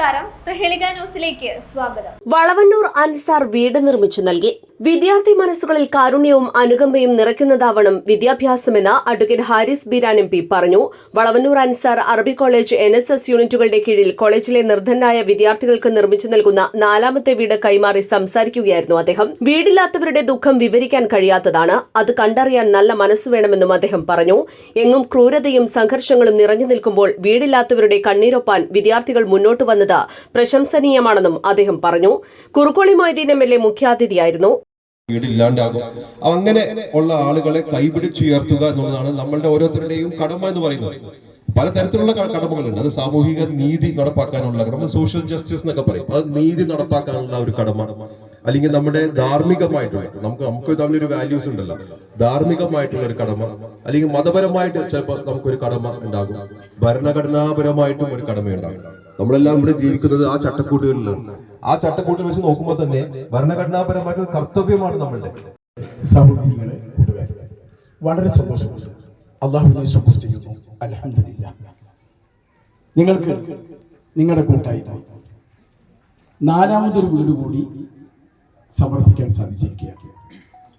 നമസ്കാരം. പ്രഹേളിക ന്യൂസിലേക്ക് സ്വാഗതം. വളവന്നൂർ അൻസാർ വീട് നിർമ്മിച്ചു നൽകി. വിദ്യാർത്ഥി മനസ്സുകളിൽ കാരുണ്യവും അനുകമ്പയും നിറയ്ക്കുന്നതാവണം വിദ്യാഭ്യാസമെന്ന് advocate Haris Biran M P പറഞ്ഞു. വളവന്നൂർ അൻസാർ അറബി കോളേജ് എൻ എസ് എസ് യൂണിറ്റുകളുടെ കീഴിൽ കോളേജിലെ നിർദ്ധനായ വിദ്യാർത്ഥികൾക്ക് നിർമ്മിച്ചു നൽകുന്ന നാലാമത്തെ വീട് കൈമാറി സംസാരിക്കുകയായിരുന്നു അദ്ദേഹം. വീടില്ലാത്തവരുടെ ദുഃഖം വിവരിക്കാൻ കഴിയാത്തതാണ്. അത് കണ്ടറിയാൻ നല്ല മനസ്സ് വേണമെന്നും അദ്ദേഹം പറഞ്ഞു. എങ്ങും ക്രൂരതയും സംഘർഷങ്ങളും നിറഞ്ഞു നിൽക്കുമ്പോൾ വീടില്ലാത്തവരുടെ കണ്ണീരൊപ്പാൻ വിദ്യാർത്ഥികൾ മുന്നോട്ട് വന്നത് പ്രശംസനീയമാണെന്നും അദ്ദേഹം പറഞ്ഞു. Kurukkoli Moideen M L A മുഖ്യാതിഥിയായിരുന്നു. വീടില്ലാണ്ടാകും. അങ്ങനെ ഉള്ള ആളുകളെ കൈപിടിച്ചുയർത്തുക എന്നുള്ളതാണ് നമ്മളുടെ ഓരോരുത്തരുടെയും കടമ എന്ന് പറയുന്നത്. പലതരത്തിലുള്ള കടമകളുണ്ട്. അത് സാമൂഹിക നീതി നടപ്പാക്കാനുള്ള കടമ സോഷ്യൽ ജസ്റ്റിസ് എന്നൊക്കെ പറയും. അത് നീതി നടപ്പാക്കാനുള്ള ഒരു കടമ. അല്ലെങ്കിൽ നമ്മുടെ ധാർമ്മികമായിട്ടുള്ള നമുക്ക് നമുക്ക് തമ്മിലൊരു വാല്യൂസ് ഉണ്ടല്ലോ. ധാർമ്മികമായിട്ടുള്ള ഒരു കടമ അല്ലെങ്കിൽ മതപരമായിട്ട് ചിലപ്പോൾ നമുക്കൊരു കടമ ഉണ്ടാകും. ഭരണഘടനാപരമായിട്ടും ഒരു കടമയുണ്ടാകും. നമ്മളെല്ലാം ഇവിടെ ജീവിക്കുന്നത് ആ ചട്ടക്കൂട്ടുകളിലാണ് ആ ചട്ടക്കൂട്ടിൽ വെച്ച് നോക്കുമ്പോൾ തന്നെ ഭരണഘടനാപരമായിട്ട് കർത്തവ്യമാണ് നമ്മളുടെ. കൂട്ടുകാരെ വളരെ സന്തോഷമുണ്ട്. നിങ്ങൾക്ക് നിങ്ങളുടെ കൂട്ടായി നാലാമതൊരു വീട് കൂടി സമർപ്പിക്കാൻ സാധിച്ചിരിക്കുകയാണ്.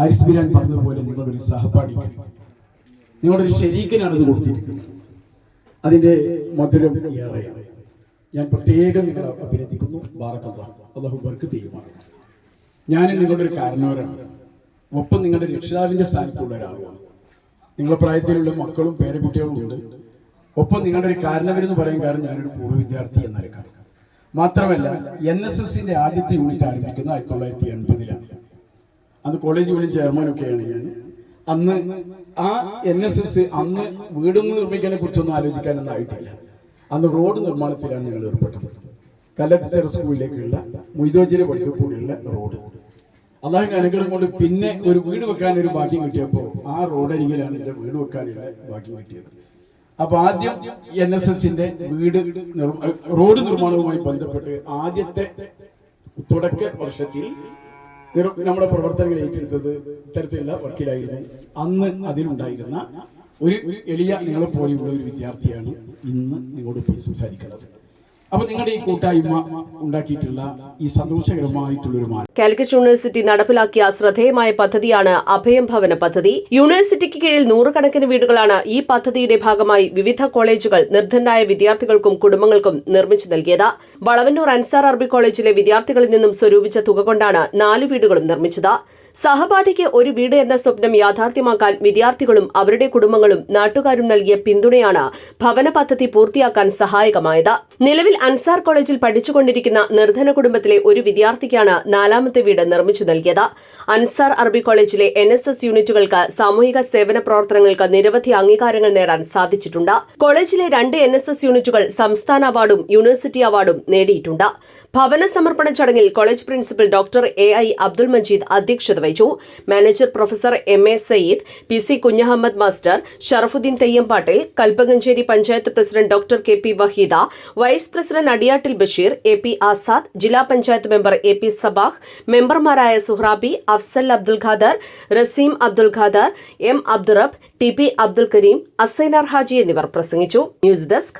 ആരിസ് ബിരാൻ പറഞ്ഞതുപോലെ നിങ്ങളൊരു സഹപാഠിക്ക് നിങ്ങളൊരു ശരീരനാണ് ഇത് കൊടുത്തിരിക്കുന്നത് അതിന്റെ മധുരം ഏറെയാണ്. ഞാൻ പ്രത്യേകം നിങ്ങളെ അഭിനന്ദിക്കുന്നു. ബാറക്കല്ല. അള്ളാഹു ബർക്ക് ചെയ്യുമാണ് ഞാൻ നിങ്ങളുടെ ഒരു കാരണവരാണ്. ഒപ്പം നിങ്ങളുടെ രക്ഷിതാവിന്റെ സ്ഥാനത്തുള്ള ഒരാളുമാണ്. നിങ്ങളുടെ പ്രായത്തിലുള്ള മക്കളും പേരക്കുട്ടികളും ഉണ്ട്. ഒപ്പം നിങ്ങളുടെ ഒരു കാരണവരെന്ന് പറയാൻ കാരണം ഞാനൊരു പൂർവ വിദ്യാർത്ഥി എന്ന നിലക്കാണ്. മാത്രമല്ല എൻ എസ് എസിന്റെ ആദ്യത്തെ യൂണിറ്റ് ആരംഭിക്കുന്ന ആയിരത്തി തൊള്ളായിരത്തി എൺപതിലാണ്. അന്ന് കോളേജ് യൂണിയൻ ചെയർമാനൊക്കെയാണ് ഞാൻ. അന്ന് ആ എൻ എസ് എസ് അന്ന് വീടൊന്നും നിർമ്മിക്കാനെ കുറിച്ചൊന്നും ആലോചിക്കാനൊന്നും ആയിട്ടില്ല. അന്ന് റോഡ് നിർമ്മാണത്തിലാണ് ഞങ്ങൾ ഏർപ്പെട്ടത്. കല്ലച്ചിറ സ്കൂളിലേക്കുള്ള മൊയ്തോജിലെ പഠിക്കക്കൂടിയുള്ള റോഡ്. അള്ളാഹു അനുഗ്രഹം കൊണ്ട് പിന്നെ ഒരു വീട് വെക്കാൻ ഒരു ഭാഗ്യം കിട്ടിയപ്പോൾ ആ റോഡരികിലാണ് എന്റെ വീട് വെക്കാനുള്ള ഭാഗ്യം കിട്ടിയത്. അപ്പോൾ ആദ്യം എൻ എസ് എസിന്റെ വീട് റോഡ് നിർമ്മാണവുമായി ബന്ധപ്പെട്ട് ആദ്യത്തെ തുടക്ക വർഷത്തിൽ നമ്മുടെ പ്രവർത്തനങ്ങൾ ഏറ്റെടുത്തത് ഇത്തരത്തിലുള്ള വർക്കിലായിരുന്നു. അന്ന് അതിലുണ്ടായിരുന്ന ഒരു എളിയ നിങ്ങളെ പോലെയുള്ള ഒരു വിദ്യാർത്ഥിയാണ് ഇന്ന് നിങ്ങളോട് പോയി സംസാരിക്കുന്നത്. അപ്പോൾ നിങ്ങളുടെ ഈ കാലിക്കറ്റ് യൂണിവേഴ്സിറ്റി നടപ്പിലാക്കിയ ശ്രദ്ധേയമായ പദ്ധതിയാണ് അഭയം ഭവന പദ്ധതി. യൂണിവേഴ്സിറ്റിക്ക് കീഴിൽ നൂറുകണക്കിന് വീടുകളാണ് ഈ പദ്ധതിയുടെ ഭാഗമായി വിവിധ കോളേജുകൾ നിർദ്ധനായ വിദ്യാർത്ഥികൾക്കും കുടുംബങ്ങൾക്കും നിർമ്മിച്ചു നൽകിയത്. വളവന്നൂർ അൻസാർ അറബി കോളേജിലെ വിദ്യാർത്ഥികളിൽ നിന്നും സ്വരൂപിച്ച തുക കൊണ്ടാണ് നാല് വീടുകളും നിർമ്മിച്ചത്. സഹപാഠിക്ക് ഒരു വീട് എന്ന സ്വപ്നം യാഥാർത്ഥ്യമാക്കാൻ വിദ്യാർത്ഥികളും അവരുടെ കുടുംബങ്ങളും നാട്ടുകാരും നൽകിയ പിന്തുണയാണ് ഭവന പദ്ധതി പൂർത്തിയാക്കാൻ സഹായകമായത്. നിലവിൽ അൻസാർ കോളേജിൽ പഠിച്ചുകൊണ്ടിരിക്കുന്ന നിർധന കുടുംബത്തിലെ ഒരു വിദ്യാർത്ഥിക്കാണ് നാലാമത്തെ വീട് നിർമ്മിച്ചു നൽകിയത്. അൻസാർ അറബി കോളേജിലെ എൻ എസ് എസ് യൂണിറ്റുകൾക്ക് സാമൂഹിക സേവന പ്രവർത്തനങ്ങൾക്ക് നിരവധി അംഗീകാരങ്ങൾ നേടാൻ സാധിച്ചിട്ടുണ്ട്. കോളേജിലെ രണ്ട് എൻ എസ് എസ് യൂണിറ്റുകൾ സംസ്ഥാന അവാർഡും യൂണിവേഴ്സിറ്റി അവാർഡും നേടിയിട്ടുണ്ട്. ഭവന സമർപ്പണ ചടങ്ങിൽ college principal doctor A I Abdul Majeed അധ്യക്ഷത വഹിച്ചു manager professor M A Sayyid P C Kunhahammed master Sharafuddin Theyyampattil Kalpakanchery panchayat president doctor K P Waheeda vice president Adiyattil Basheer A P Azad ജില്ലാ panchayat member A P Sabah മെമ്പർമാരായ Suhrabi Afsal Abdul Khader Raseem Abdul Khader M Abdurab T P Abdul Kareem Asainar Haji എന്നിവർ പ്രസംഗിച്ചു news desk